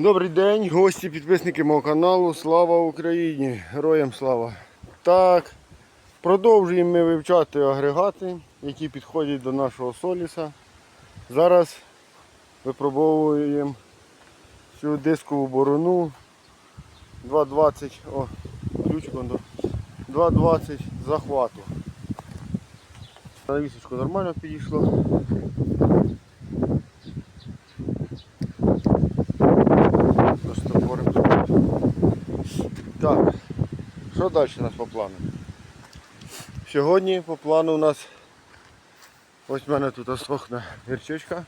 Добрий день, гості, підписники мого каналу. Слава Україні! Героям слава! Так, продовжуємо ми вивчати агрегати, які підходять до нашого соліса. Зараз випробовуємо цю дискову борону 2.20, о, ключик он 2.20 захвату. Навісочку нормально підійшло. Просто творимо. Так, що далі у нас по плану? Сьогодні по плану у нас ось в мене тут сохне гірчичка.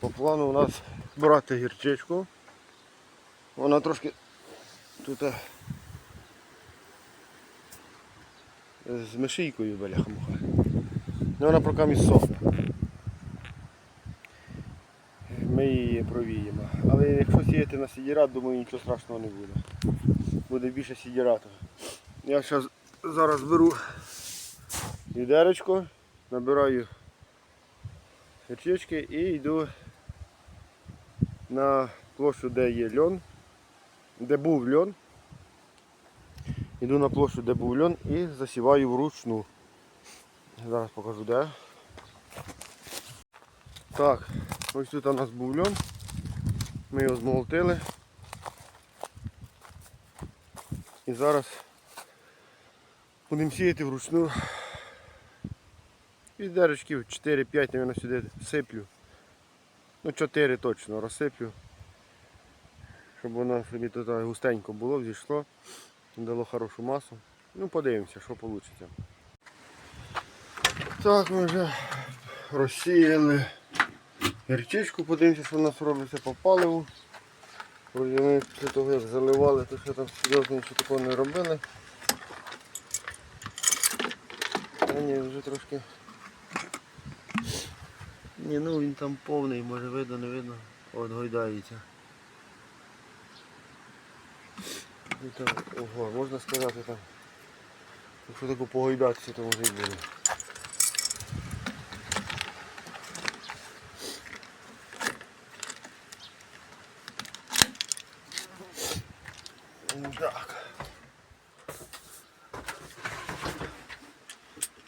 По плану у нас брати гірчичку. Вона трошки тут е, з мишійкою бляха-муха. Ну вона поки між сохне. Ми її провіємо. Але якщо сіяти на сідірат, думаю, нічого страшного не буде. Буде більше сідірату. Я зараз, зараз беру відеречко, набираю гірчички і йду на площу, де є льон, де був льон. Йду на площу, де був льон і засіваю вручну. Зараз покажу де. Так, ось тут у нас був льон. Ми його змолотили. І зараз будемо сіяти вручну. Відерочків 4-5, мабуть, сюди сиплю. Ну 4 точно розсиплю. Щоб воно собі тут густенько було, зійшло, дало хорошу масу. Ну подивимося, що вийде. Так, ми вже розсіяли гірчичку, подивимося, що в нас робиться по паливу. Ми після того як заливали, то що там серйозно нічого такого не робили. А ні, вже трошки. Ні, ну він там повний, може видно, не видно. От гойдається. І там, ого, можна сказати там. Якщо таку погойдатися, то може і буде. Так.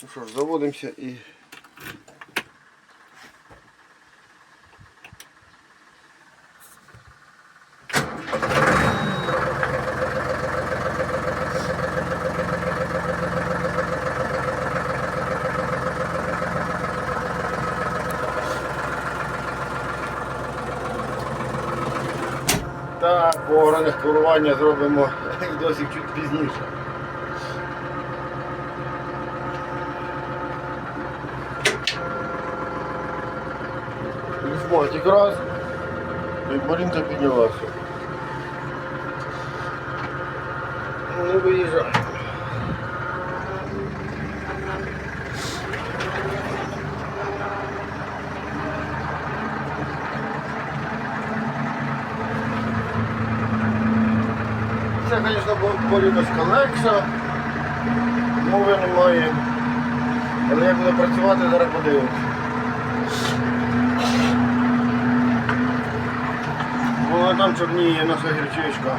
Ну що ж, заводимося і Так, по зробимо досить чуть пізніше. Лісмотик раз. І борінка піднялася. Не виїжджай. Це, звісно, боріночка легша, мови немає. Але як буде працювати, зараз подивимось. Вона там чорніє наша гірчичка.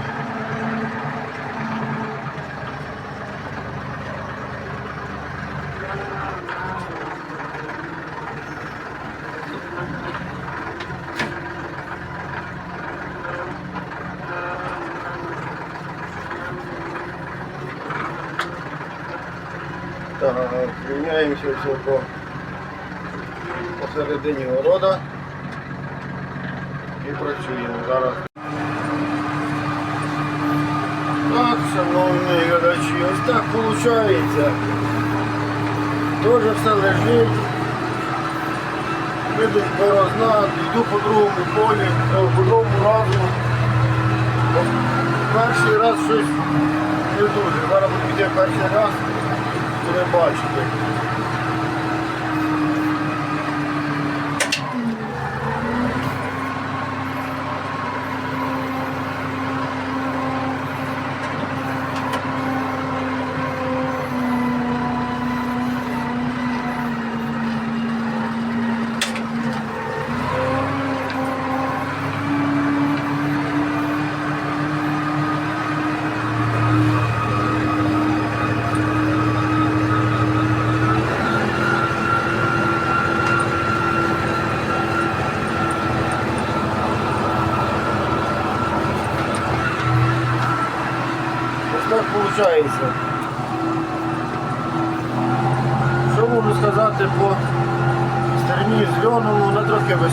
Так, все по посередині города і працюємо зараз. Так, шановні глядачі, ось так виходить. Дуже все лежить. Видить борозна, йду по другому полі, по другому разу. Перший раз щось не дуже. Зараз йти перший раз, буде бачити.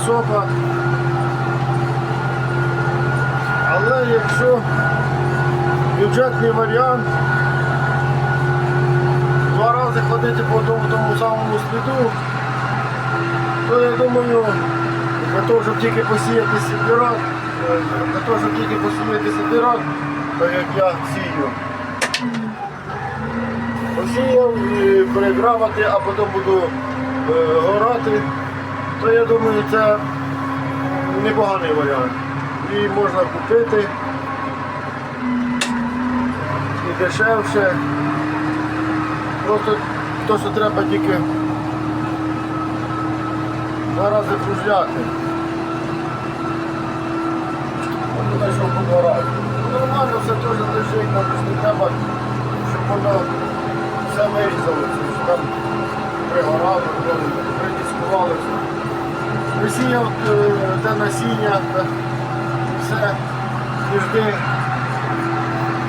Вона висока. Але якщо бюджетний варіант, два рази ходити по тому, тому самому сліду, то я думаю, для того, щоб тільки посіяти сепірат, е, для того, щоб тільки посіяти сепірат, так як я сію. Посіяв і перегравати, а потім буду е, горати, то я думаю, це непоганий варіант. І можна купити і дешевше. Просто то, що треба тільки два рази кружляти. Нормально все теж лежить, не треба, щоб воно все вирізалося, щоб там пригорало, придіскувалося. Висіяв е, те насіння, все, піжди.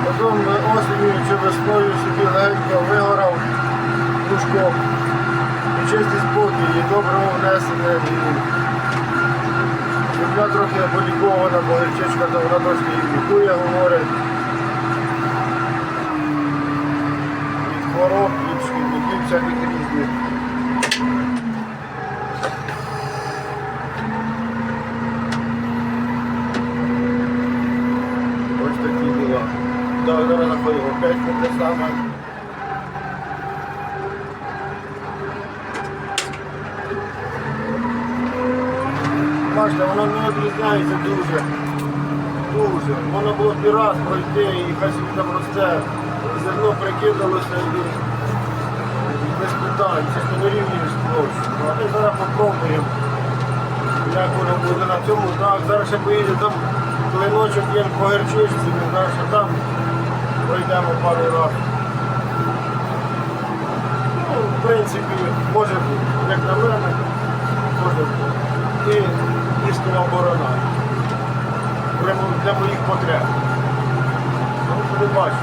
Потім осінню чи весною собі легенько вигорав кружком. І чистий спокій, і доброго внесення. Земля трохи полікована, бо гірчичка вона і лікує, говорить. Від хвороб, від шкідників всяких різних. Ось такі діла. Так, зараз заходимо опять на те саме. Бачите, воно не відрізняється дуже. Дуже. Воно було б і раз пройти і хай там росте. Зерно прикидалося і без питань. Не вирівнюєш площу. Ну, а ми зараз попробуємо. Як воно буде на цьому, так, зараз ще поїде там клиночок є по герчичці, не знаю, що там пройдемо пару разів. Ну, в принципі, може бути, як на мене, може бути. І дискова борона. Для моїх потреб. Ну, буде бачити.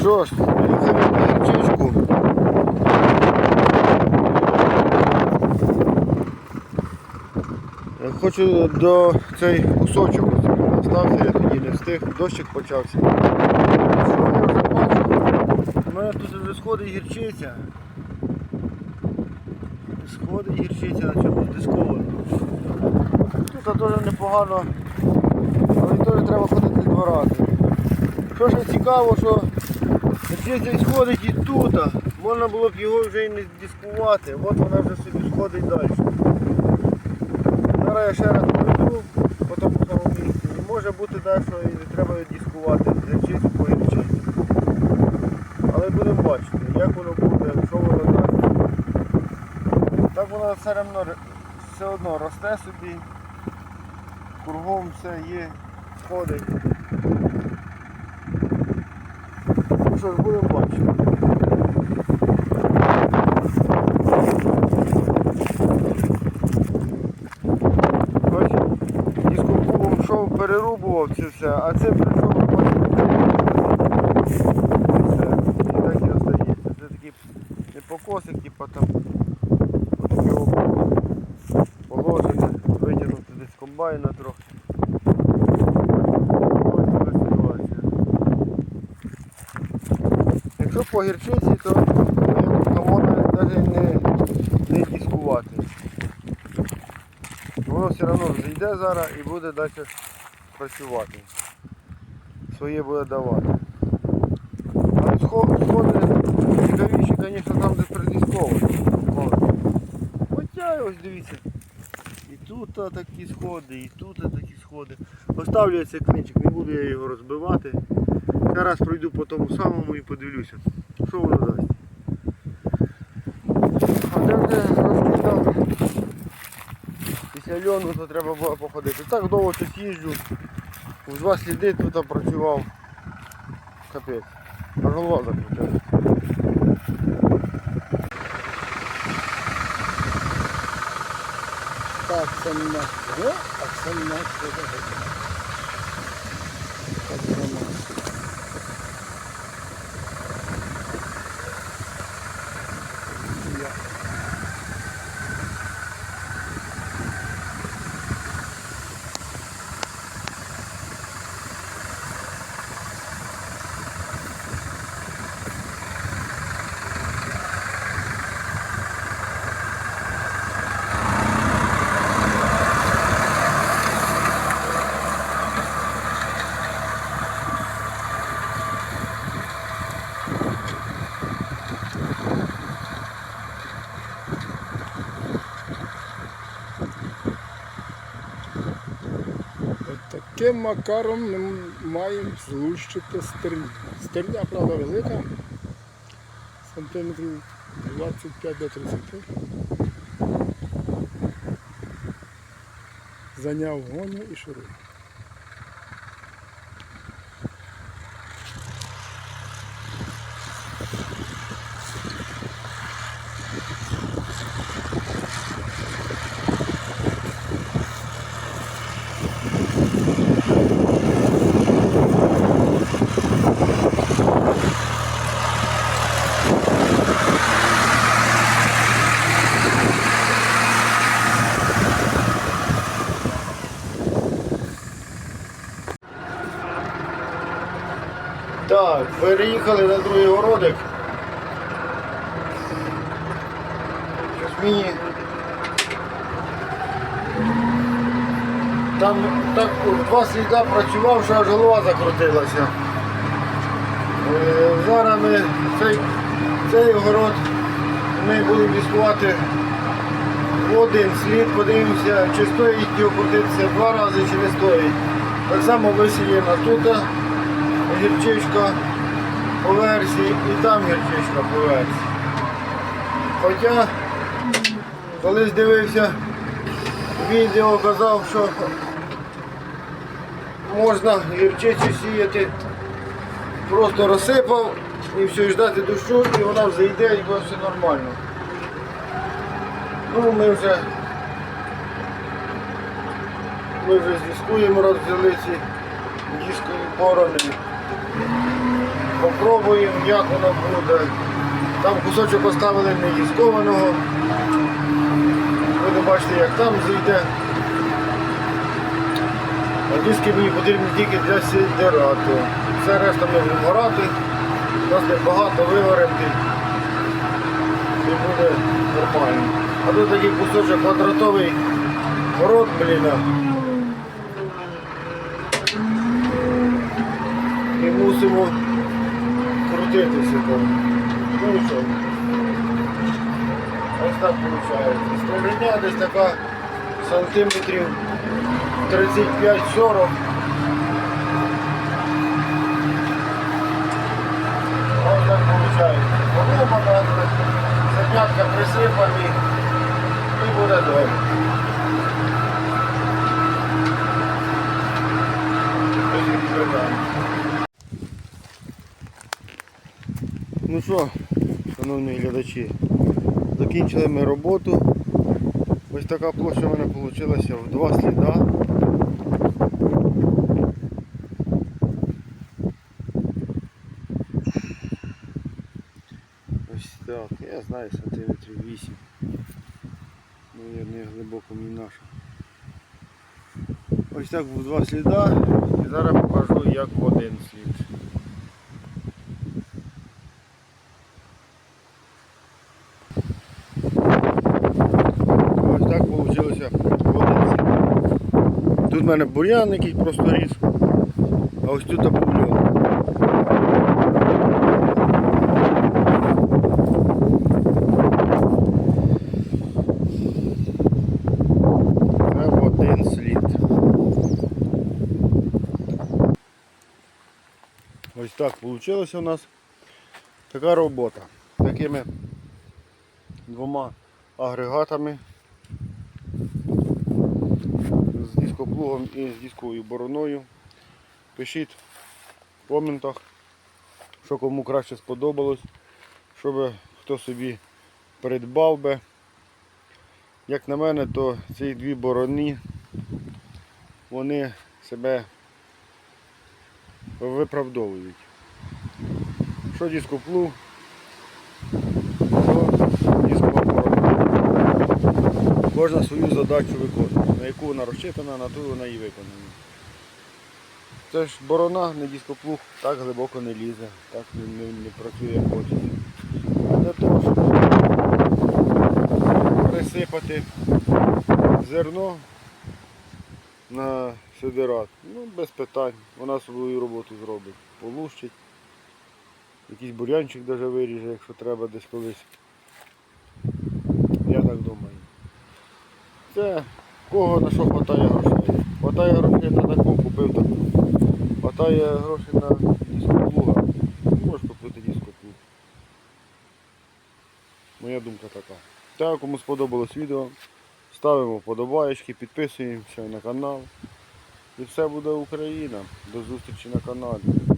Що ж. Я Хочу до цей кусочок стався, я тоді не встиг, дощик почався. У мене тут вже сходить гірчиця. Сходить гірчиця на цьому дисковому. Тут теж непогано, але теж треба ходити два рази. Що ж цікаво, що гірчиця сходить і тут. Можна було б його вже і не дискувати. От вона вже собі сходить далі. Зараз я ще раз пройду по тому самому місці. І може бути так, що і треба дискувати гірчицю по гірчиці. Але будемо бачити, як воно буде, що воно дасть. Так воно все одно, все одно росте собі, кругом все є, сходить. Ну що ж, будемо бачити. Перерубував це все, а це прийшов. І так і остається. Це такий не покосик, типу там положення, витягнути десь комбайна трохи. Якщо по гірчиці, то можна навіть не, не дискувати. Воно все одно зійде зараз і буде далі працювати. Своє буде давати. Схо- сходи цікавіші, звісно, там де придісковують. Хоча ось дивіться. І тут такі сходи, і тут такі сходи. Поставлю я цей клинчик, не буду я його розбивати. Зараз пройду по тому самому і подивлюся, що воно дасть. А де розкидав після льону, то треба було походити. Так довго тут їжджу. У два сліди тут працював. Капець. А голова закрутила. Так, це не наш. Де? А це не наш. Макаром ми маємо злущити стерню. Стерня, правда, велика, сантиметрів 25 до 30. Зайняв гоню і ширує. Так, переїхали на другий городик. Мені там так два сліда працював, що аж голова закрутилася. Е, Зараз ми цей, цей огород ми будемо дискувати в один слід, подивимося, чи стоїть його крутитися два рази, чи не стоїть. Так само висіяна тут гірчичка по версії і там гірчичка по версії. Хоча колись дивився відео, казав, що можна гірчицю сіяти, просто розсипав і все, і ждати дощу, і вона взійде і буде все нормально. Ну ми вже ми вже здискуємо, раз взяли ці дискові борони. Попробуємо, як воно буде. Там кусочок поставили не дискованого. Будемо бачити, як там зійде. А диски мені потрібні тільки для сідерату. Все решта ми будемо горати. Нас небагато виварити. І буде нормально. А тут такий кусочок квадратовий город, блін. мусимо крутитися там. Ну і що? Ось так виходить. Стріляння десь така сантиметрів 35-40. Ось так виходить. Поломана, зернятка присипані і буде добре. Ну що, шановні глядачі, закінчили ми роботу. Ось така площа в мене вийшла в два сліда. Ось так, я знаю сантиметрів 8. Ну, не глибоко не наша. Ось так в два сліда і зараз покажу як в один слід. Ось так вийшло Тут в мене бур'ян якийсь просто ріс, а ось тут. Це один слід. Ось так вийшло у нас така робота. Такими двома агрегатами з дископлугом і з дисковою бороною. Пишіть в коментах, що кому краще сподобалось, щоб хто собі придбав би. Як на мене, то ці дві борони вони себе виправдовують. Що дископлуг, що дискова. Кожна свою задачу виконує. На яку вона розчитана, на ту вона і виконує. Це ж борона, не дископлуг, так глибоко не лізе, так не, не, працює як хочеться. Для того, щоб присипати зерно на сидират, ну без питань, вона свою роботу зробить. Полущить, якийсь бурянчик навіть виріже, якщо треба десь колись. Я так думаю. Це кого на що хватає грошей. Хватає грошей на таку купив таку. Хватає грошей на дископлуга. Можеш купити дископлуг. Моя думка така. Так, кому сподобалось відео, ставимо вподобаєчки, підписуємося на канал. І все буде Україна. До зустрічі на каналі.